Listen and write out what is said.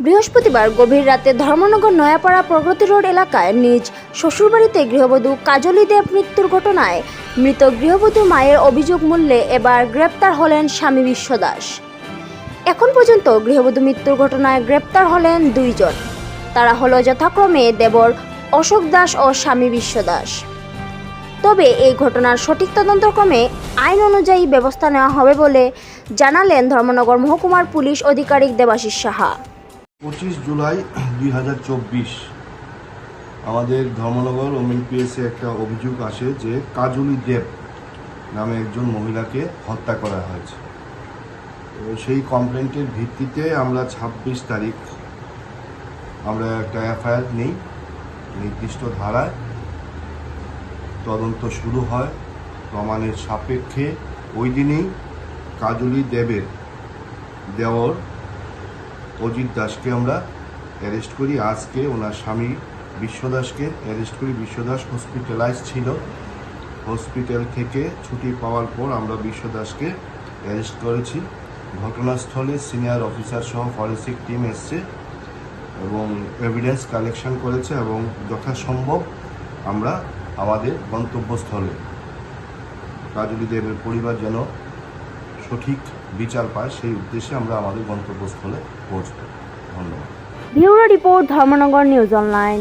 বৃহস্পতিবার গভীর রাতে ধর্মনগর নয়াপাড়া প্রগতি রোড এলাকায় নিজ শ্বশুরবাড়িতে গৃহবধূ কাজলী দেব মৃত্যুর ঘটনায় মৃত গৃহবধূ মায়ের অভিযোগ মূল্যে এবার গ্রেপ্তার হলেন স্বামী বিশ্বদাস এখন পর্যন্ত গৃহবধূ মৃত্যুর ঘটনায় গ্রেপ্তার হলেন দুইজন। তারা হলো যথাক্রমে দেবর অশোক দাস ও স্বামী বিশ্বদাস তবে এই ঘটনার সঠিক তদন্তক্রমে আইন অনুযায়ী ব্যবস্থা নেওয়া হবে বলে জানালেন ধর্মনগর মহকুমার পুলিশ আধিকারিক দেবাশিস সাহা। পঁচিশ জুলাই দুই হাজার চব্বিশ। আমাদের ধর্মনগর ওমেন পিএসে একটা অভিযোগ আসে যে কাজলি দেব নামে একজন মহিলাকে হত্যা করা হয়েছে। তো সেই কমপ্লেন্টের ভিত্তিতে আমরা ছাব্বিশ তারিখ আমরা একটা এফআইআর নিই, নির্দিষ্ট ধারায়। তদন্ত শুরু হয় প্রমাণের সাপেক্ষে। ওই দিনেই কাজলি দেবের দেওর অজিত দাসকে আমরা অ্যারেস্ট করি। আজকে ওনার স্বামী বিশ্বদাসকে অ্যারেস্ট করি। বিশ্বদাস হসপিটালাইজ ছিল। হসপিটাল থেকে ছুটি পাওয়ার পর আমরা বিশ্বদাসকে অ্যারেস্ট করেছি। ঘটনাস্থলে সিনিয়র অফিসার সহ ফরেন্সিক টিম এসছে এবং এভিডেন্স কালেকশন করেছে এবং যথাসম্ভব আমরা আমাদের গন্তব্যস্থলে। কাজলি দেবের পরিবার যেন সঠিক বিচার পায়, সেই উদ্দেশ্যে আমরা আমাদের গন্তব্যস্থলে পৌঁছব। ধন্যবাদ। Bureau report Dharmanagar news online.